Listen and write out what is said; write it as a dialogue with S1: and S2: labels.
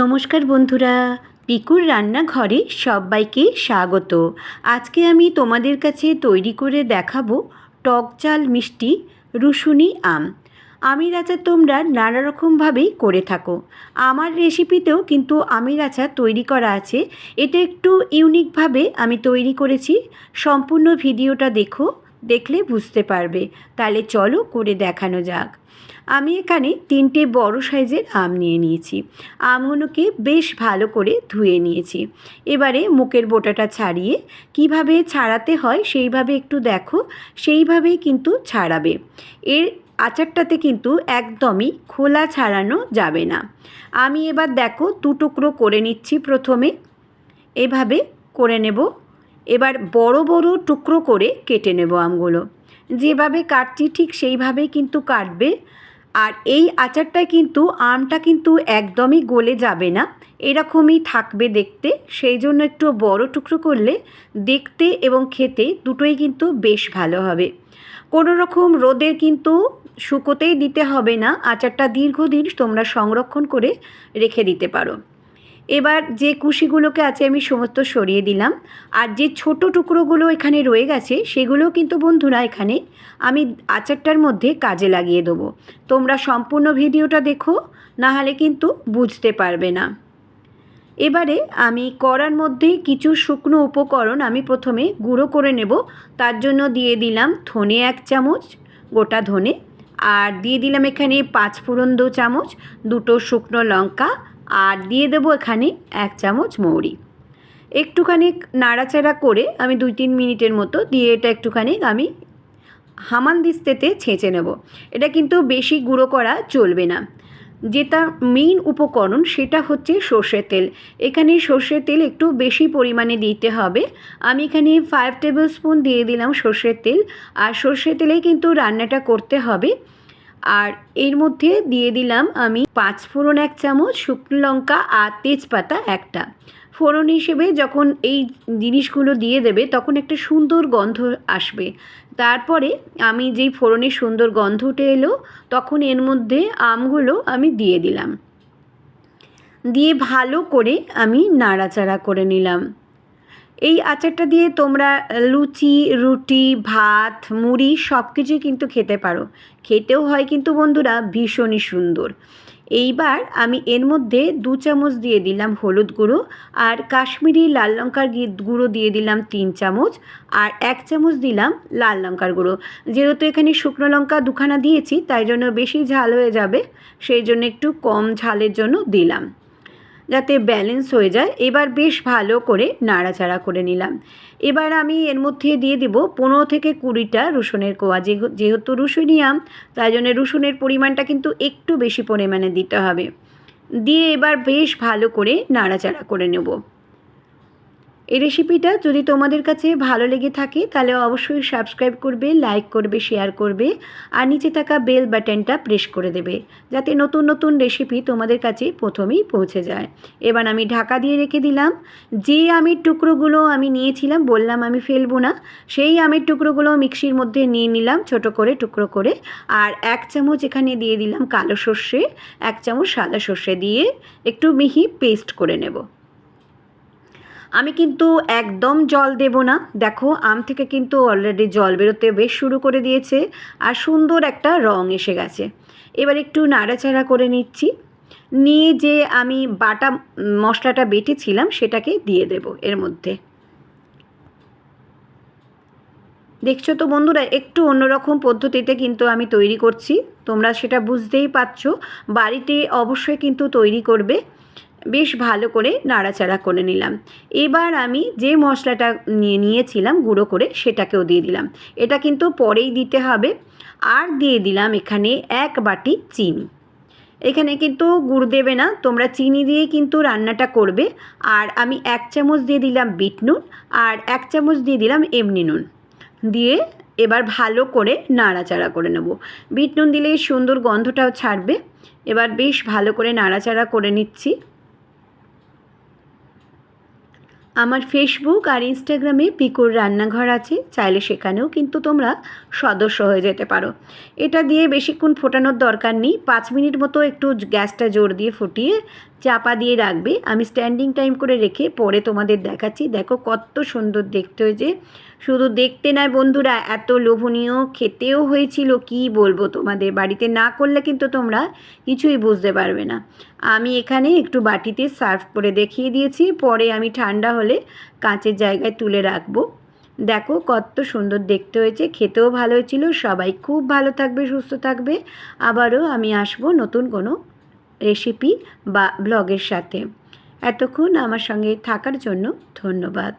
S1: নমস্কার বন্ধুরা, পিকুর রান্নাঘরে সবাইকে স্বাগত। আজকে আমি তোমাদের কাছে তৈরি করে দেখাবো টক চাল মিষ্টি রুসুনি আম। আমের আচার তোমরা নানা রকমভাবেই করে থাকো। আমার রেসিপিতেও কিন্তু আমের আচার তৈরি করা আছে। এটা একটু ইউনিকভাবে আমি তৈরি করেছি। সম্পূর্ণ ভিডিওটা দেখো, দেখলে বুঝতে পারবে। তাহলে চলো করে দেখানো যাক। আমি এখানে তিনটে বড় সাইজের আম নিয়ে নিয়েছি। আমগুলোকে বেশ ভালো করে ধুয়ে নিয়েছি। এবারে মুখের বোটাটা ছাড়িয়ে কীভাবে ছাড়াতে হয় সেইভাবে একটু দেখো, সেইভাবেই কিন্তু ছাড়াবে। এর আচারটাতে কিন্তু একদমই খোলা ছাড়ানো যাবে না। আমি এবার দেখো দু টুকরো করে নিচ্ছি প্রথমে। এভাবে করে নেব। এবার বড় বড় টুকরো করে কেটে নেব আমগুলো। যেভাবে কাটছি ঠিক সেইভাবেই কিন্তু কাটবে। আর এই আচারটা কিন্তু আমটা কিন্তু একদমই গলে যাবে না, এরকমই থাকবে দেখতে। সেই জন্য একটু বড় টুকরো করলে দেখতে এবং খেতে দুটোই কিন্তু বেশ ভালো হবে। কোনো রকম রোদের কিন্তু শুকোতেই দিতে হবে না, আচারটা দীর্ঘদিন তোমরা সংরক্ষণ করে রেখে দিতে পারো। এবার যে কুশিগুলোকে আছে আমি সমস্ত সরিয়ে দিলাম, আর যে ছোট টুকরোগুলো এখানে রয়ে গেছে সেগুলো কিন্তু বন্ধুরা এখানে আমি আচারটার মধ্যে কাজে লাগিয়ে দেবো। তোমরা সম্পূর্ণ ভিডিওটা দেখো নাহলে কিন্তু বুঝতে পারবে না। এবারে আমি কড়ার মধ্যে কিছু শুকনো উপকরণ আমি প্রথমে গুঁড়ো করে নেব, তার জন্য দিয়ে দিলাম ধনে এক চামচ, গোটা ধনে, আর দিয়ে দিলাম এখানে পাঁচ ফোড়ন দু চামচ, দুটো শুকনো লঙ্কা আর দিয়ে দেবো এখানে এক চামচ মৌরি। একটুখানি নাড়াচাড়া করে আমি দুই তিন মিনিটের মতো দিয়ে এটা একটুখানি আমি হামান দিস্তেতে ছেঁচে নেব। এটা কিন্তু বেশি গুঁড়ো করা চলবে না। যেটা মেইন উপকরণ সেটা হচ্ছে সর্ষের তেল। এখানে সর্ষের তেল একটু বেশি পরিমাণে দিতে হবে। আমি এখানে ফাইভ টেবিল স্পুন দিয়ে দিলাম সর্ষের তেল। আর সর্ষের তেলেই কিন্তু রান্নাটা করতে হবে। আর এর মধ্যে দিয়ে দিলাম আমি পাঁচ ফোড়ন, এক চামচ শুকনো লঙ্কা আর তেজপাতা একটা। ফোড়ন হিসেবে যখন এই জিনিসগুলো দিয়ে দেবে তখন একটা সুন্দর গন্ধ আসবে। তারপরে আমি যেই ফোড়নের সুন্দর গন্ধ উঠে এলো তখন এর মধ্যে আমগুলো আমি দিয়ে দিলাম। দিয়ে ভালো করে আমি নাড়াচাড়া করে নিলাম। এই আচারটা দিয়ে তোমরা লুচি, রুটি, ভাত, মুড়ি সব কিছুই কিন্তু খেতে পারো। খেতেও হয় কিন্তু বন্ধুরা ভীষণই সুন্দর। এইবার আমি এর মধ্যে দু চামচ দিয়ে দিলাম হলুদ গুঁড়ো আর কাশ্মীরি লাল লঙ্কার গুঁড়ো দিয়ে দিলাম তিন চামচ আর এক চামচ দিলাম লাল লঙ্কার গুঁড়ো। যেহেতু এখানে শুকনো লঙ্কা দুখানা দিয়েছি, তাই জন্য বেশি ঝাল হয়ে যাবে, সেই জন্য একটু কম ঝালের জন্য দিলাম। যাতে ব্যালেন্স হয়ে যায়, এবার বেশ ভালো করে নাড়াচাড়া করে নিলাম। এবার আমি এর মধ্যে দিয়ে দিব পনেরো থেকে কুড়িটা রসুনের কোয়া। যেহেতু রসুনিয়াম তাই জন্য রসুনের পরিমাণটা কিন্তু একটু বেশি পরিমাণে দিতে হবে। দিয়ে এবার বেশ ভালো করে নাড়াচাড়া করে নেব। এই রেসিপিটা যদি তোমাদের কাছে ভালো লেগে থাকে, তাহলে অবশ্যই সাবস্ক্রাইব করবে লাইক করবে শেয়ার করবে, আর নিচে থাকা বেল বাটনটা প্রেস করে দেবে, যাতে নতুন নতুন রেসিপি তোমাদের কাছে প্রথমেই পৌঁছে যায়। এবার আমি ঢাকা দিয়ে রেখে দিলাম। যে আমের টুকরোগুলো আমি নিয়েছিলাম, বললাম আমি ফেলব না, সেই আমের টুকরোগুলো মিক্সির মধ্যে নিয়ে নিলাম, ছোট করে, টুকরো করে, আর এক চামচ এখানে দিয়ে দিলাম কালো সর্ষে, এক চামচ সাদা সর্ষে দিয়ে একটু মিহি পেস্ট করে নেব। আমি কিন্তু একদম জল দেব না। দেখো, আম থেকে কিন্তু অলরেডি জল বেরোতে বেশ শুরু করে দিয়েছে আর সুন্দর একটা রং এসে গেছে। এবার একটু নাড়াচাড়া করে নিচ্ছি। নিয়ে যে আমি বাটা মশলাটা বেটেছিলাম, সেটাকে দিয়ে দেব এর মধ্যে। দেখছ তো বন্ধুরা, একটু অন্যরকম পদ্ধতিতে কিন্তু আমি তৈরি করছি। তোমরা সেটা বুঝতেই পারছ। বাড়িতে অবশ্যই কিন্তু তৈরি করবে। বেশ ভালো করে নাড়াচাড়া করে নিলাম। এবার আমি যে মশলাটা নিয়ে নিয়েছিলাম গুঁড়ো করে সেটাকেও দিয়ে দিলাম। এটা কিন্তু পরেই দিতে হবে। আর দিয়ে দিলাম এখানে এক বাটি চিনি। এখানে কিন্তু গুড় দেবে না, তোমরা চিনি দিয়ে কিন্তু রান্নাটা করবে। আর আমি এক চামচ দিয়ে দিলাম বিট নুন আর এক চামচ দিয়ে দিলাম এমনি নুন। দিয়ে এবার ভালো করে নাড়াচাড়া করে নেব। বিট নুন দিলে সুন্দর গন্ধটাও ছাড়বে। এবার বেশ ভালো করে নাড়াচাড়া করে নিচ্ছি। আমার ফেসবুক আর ইনস্টাগ্রামে পিকুর রান্নাঘর আছে, চাইলে সেখানেও কিন্তু তোমরা সদস্য হয়ে যেতে পারো। এটা দিয়ে বেশিক্ষণ ফোটানোর দরকার নেই, পাঁচ মিনিট মতো একটু গ্যাসটা জোর দিয়ে ফুটিয়ে চাপা দিয়ে রাখবে। আমি স্ট্যান্ডিং টাইম করে রেখে পরে তোমাদের দেখাচ্ছি। দেখো কত সুন্দর দেখতে হয়েছে। শুধু দেখতে নয় বন্ধুরা, এত লোভনীয় খেতেও হয়েছিল, কি বলব তোমাদের? বাড়িতে না করলে কিন্তু তোমরা কিছুই বুঝতে পারবে না। আমি এখানে একটু বাটিতে সার্ভ করে দেখিয়ে দিয়েছি। পরে আমি ঠান্ডা হলে কাঁচের জায়গায় তুলে রাখব। দেখো কত সুন্দর দেখতে হয়েছে। খেতেও ভালো হয়েছিল। সবাই খুব ভালো থাকবে, সুস্থ থাকবে। আবারও আমি আসব নতুন কোনো রেসিপি বা ব্লগের সাথে। এতক্ষণ আমার সঙ্গে থাকার জন্য ধন্যবাদ।